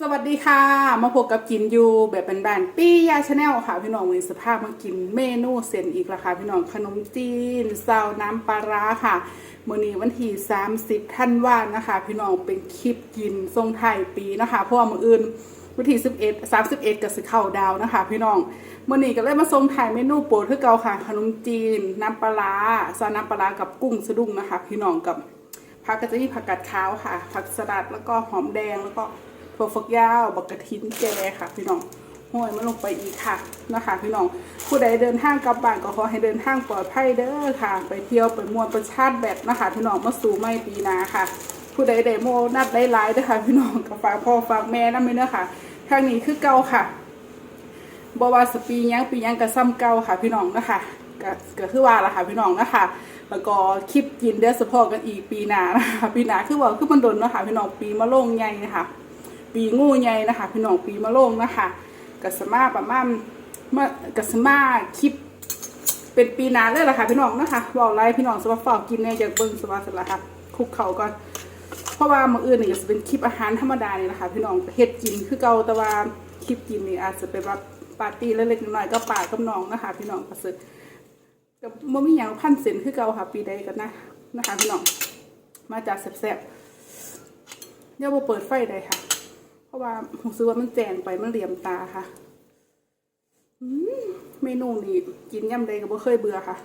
สวัสดีค่ะ มาพบกับกินยูแบบเป็นแบนปี้ยาชาแนลค่ะพี่น้องมีสภาพมากินเมนูเส้นอีกและค่ะพี่น้องขนมจีนซาวน้ำปลาร้าค่ะมื่อนี้วันที่30ท่านว่านะคะ พี่น้องเป็นคลิปกินทรงไทยปีนะคะ เพราะว่ามื่ออื่นวันที่11 31กับสิเข้าดาวนะคะ พี่น้องมื่อนี้ก็เลยมาทรงไทายเมนูโปรดคือเก่าค่ะ ขนมจีนน้ำปลาร้าซาวน้ำปลาร้ากับกุ้งสะดุ้งนะคะ พี่น้องกับผักก็จะมีผักกาดขาวค่ะ ผักสลัดแล้วก็หอมแดงแล้วก็ ถั่วฝักยาวบักกะทินแกค่ะ พี่น้องห้อยมันลงไปอีกค่ะนะคะ พี่น้องผู้ใดเดินทางกลับบ้านก็ขอให้เดินทางปลอดภัยเด้อค่ะ ไปเที่ยวไปมวนประชาติแบบนะคะ พี่น้องมาสู่ไม่ปีนาค่ะ ผู้ใดได้โมนัดได้ไลฟ์ด้ค่ะพี่น้องกับฝากพ่อฝากแม่นั่นไม่เด้อค่ะทางนี้คือเก่าค่ะบวาสปียังปียังกับซ้ำเก่าค่ะ พี่น้องนะคะก็ก็คือว่าละค่ะพี่น้องนะคะแล้วก็คลิปกินเดือสะพอกันอีกปีหน้านะคะปีหน้าคือว่าคือมันโดนเนาะค่ะพี่น้องปีมะโรงใหญ่นะคะ ปีงูใหญ่นะคะ พี่น้องปีมะโรงนะคะกัสมาประมาณมกัสมาคลิป เป็นปีน้าเลยล่ะค่ะพี่น้องนะคะบอกไรพี่น้องสวัสดิ์ฝากกินเนี่ยจากเบิ้งสวัสดิ์ละค่ะคลุกเข่าก่อนเพราะว่ามืออื่นนี่จะเป็นคลิปอาหารธรรมดาเนี่แหละคะพี่น้องเฮ็ดกินคือเก่าแต่ว่าคลิปกินนี่อาจจะเป็นแบบปาร์ตี้เล็กๆน้อยๆก็ป่ากับน้องนะคะ พี่น้องก็สึกกับบ่มีหยังพันเส้นคือเก่าค่ะปีใดกันนะนะคะพี่น้องมาจากแซ่บๆเดี๋ยวบ่เปิดไฟได้ค่ะ ราะว่าผมซื้อว่ามันแจงไปมันเหลี่ยมตาค่ะอืมเมนูนี้กินย่ำใดก็บ่เคยเบื่อค่ะ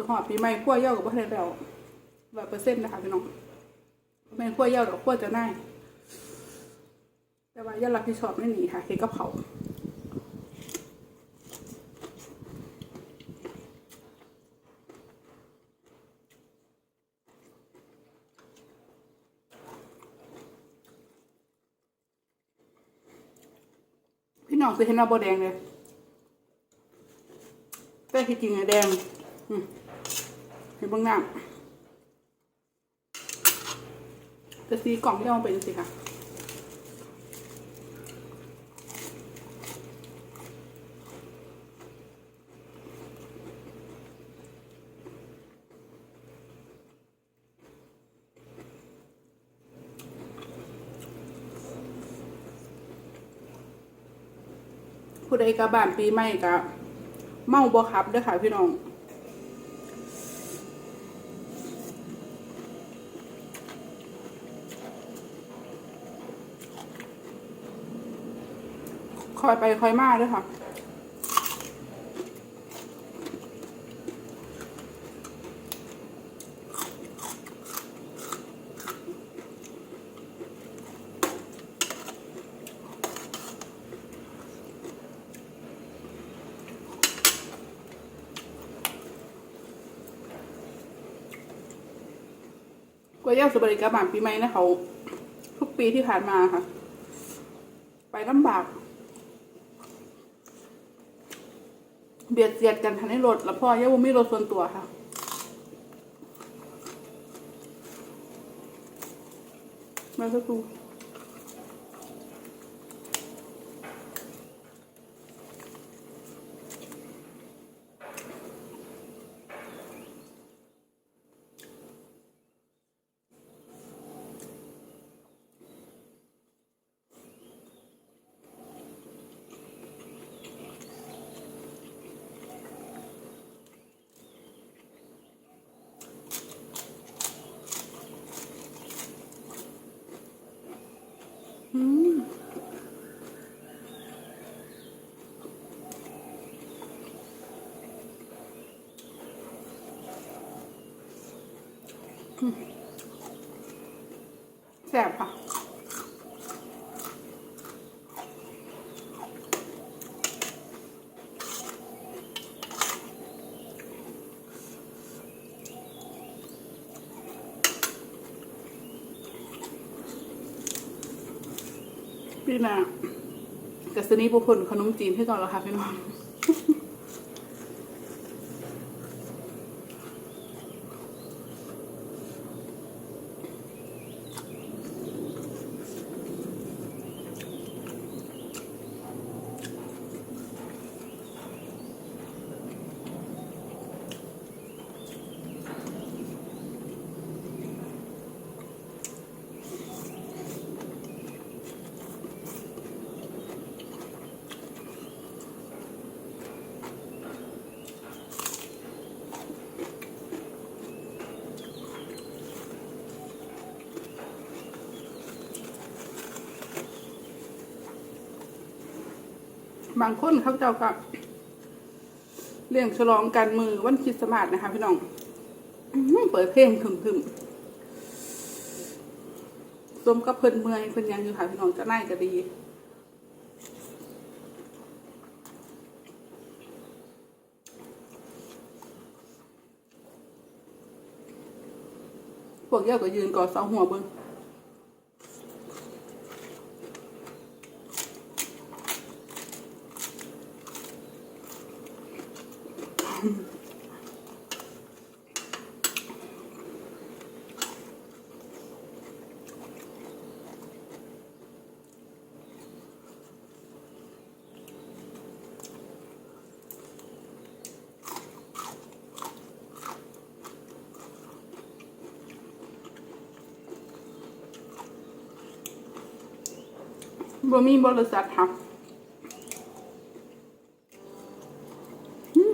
เดี๋ยวะหอดปีใหม่ขั้วเย่ากับพ่อเทแล้วร้อยเปอร์เซ็นต์นะคะพี่น้องไม่ขั้วเย่าดอกขั้วจะน่ายแต่ว่าย่ารับผิดชอบไม่หนีค่ะเฮ็ดกับเขาพี่น้องเคยเห็นว่าโบแดงเลยแต่ที่จริงอะแดง อืม ให้เบื้องหน้าแต่สีกล่องที่เอาไปดูสิค่ะผู้ใดกลับบ้านปีใหม่กับเมาบ่ครับเด้อค่ะพี่น้อง คอยไปคอยมาด้วยค่ะกว่าย่าสบริกาบานปีใหม่นะเขาทุกปีที่ผ่านมาค่ะ ไปลำบาก เบียดเสียดกันทันในรถแล้วพ่อย่าว่ามีรถส่วนตัวค่ะมาสักครู่ แซ่บค่ะพี่นากับสนีบุพลขนมจีนให้ก่อนแล้วค่ะพี่น้อง บางคนเขาเจ้าก็เลี้ยงฉลองกันมือวันคริสต์มาสนะคะ พี่น้องเปิดเพลงถึมๆสมกับเพิ่นเมื่อยเพิ่นยังอยู่ค่ะพี่น้องจะน่ายก็ดีพวกเยอะก็ยืนกอดเสาหัวเบิ้ง บ่มีบริษัทค่ะอืม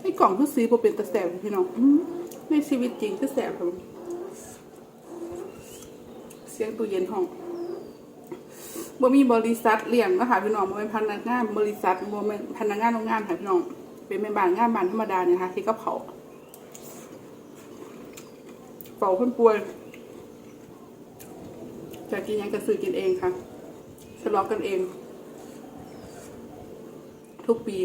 ไอ้กล่องคือสีบ่เป็นตะแสบพี่น้องอืมในชีวิตจริงคือแสบครับเสียงตู้เย็นห้องบ่มีบริษัทเลี้ยงนะคะพี่น้องบ่เป็นพนักงานบริษัทบ่เป็นพนักงานโรงงานค่ะพี่น้อง เป็นแม่บ้านงานบ้านธรรมดาเนี่ยค่ะที่กับเขาเฝ้าคนป่วย จะกินยังกระสือกินเองค่ะฉลองกันเอง ทุกปี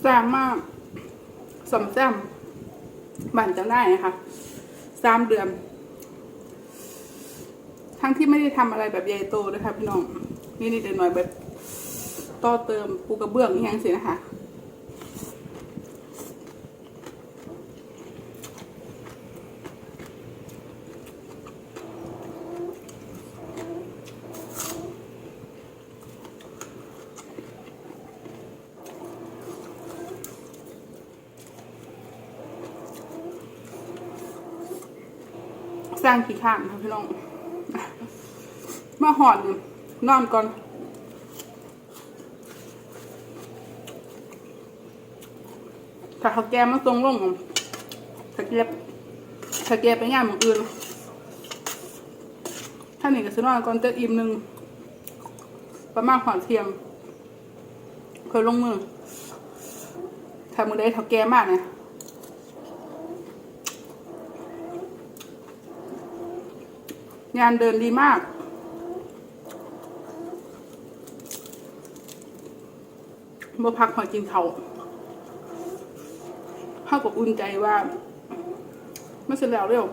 แซมมากสมแซมบันจะได้นะคะสามเดือน ทั้งที่ไม่ได้ทำอะไรแบบใหญ่โตนะคะพี่น้องนี่นี่เดี๋ยวหน่อยแบบต่อเติมปูกระเบื้องนี่ยังสินะคะ สร้างขี้ข้างค่ะพี่น้อง มาหอนนอนก่อนถ้าเขาแกมาทรงลงถ้าแกถ้าแกไปงานหมองอื่นถ้าหนึ่งก็ซื้อนอนก่อนเจออิ่มหนึ่งประมาณหอนเทียงเคยลงมือถ้ามือได้เท่าแกมากเนี่ย งานเดินดีมากบ่พักหอกินเขาเข้ากับอุ่นใจว่าไม่เสร็จแล้วเร็ว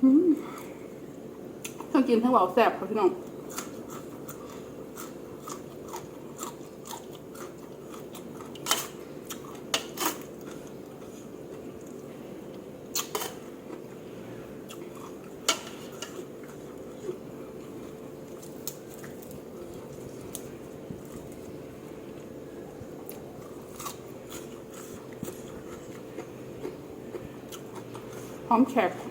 ทั้งกินทั้งเบาแสบค่ะพี่น้องหอมแขก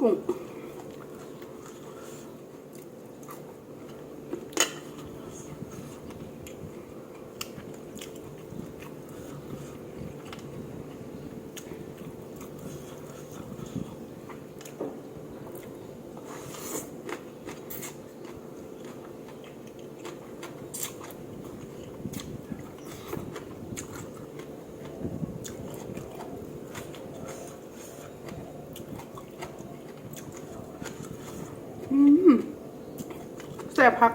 กุ้ง แซ่บพัก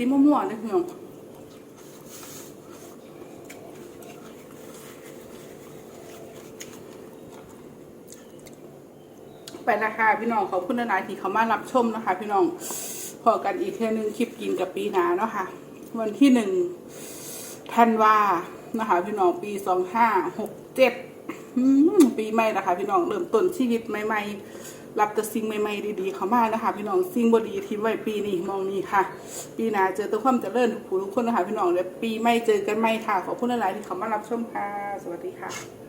สีม่วงๆเลยพี่น้องไปนะคะพี่น้องขอบคุณนานๆที่เขามารับชมนะคะ พี่น้องพอกันอีกเทื่อนึงคลิปกินกับปีหนาเนาะค่ะ วันที่หนึ่งธันวานะคะ พี่น้องปีสองห้าหกเจ็ดปีใหม่นะคะ พี่น้องเริ่มต้นชีวิตใหม่ๆ รับแต่สิ่งใหม่ๆดีๆเข้ามานะคะพี่น้องสิ่งบดีที่ไว้ปีนี้มองนี้ค่ะ ปีหน้าเจอแตัวความเจริญทุกผู้ทุกคนนะคะพี่น้องเดี๋ยวปีใหม่เจอกันใหม่ค่ะขอบคุณหลายๆที่เขามารับชมค่ะ สวัสดีค่ะ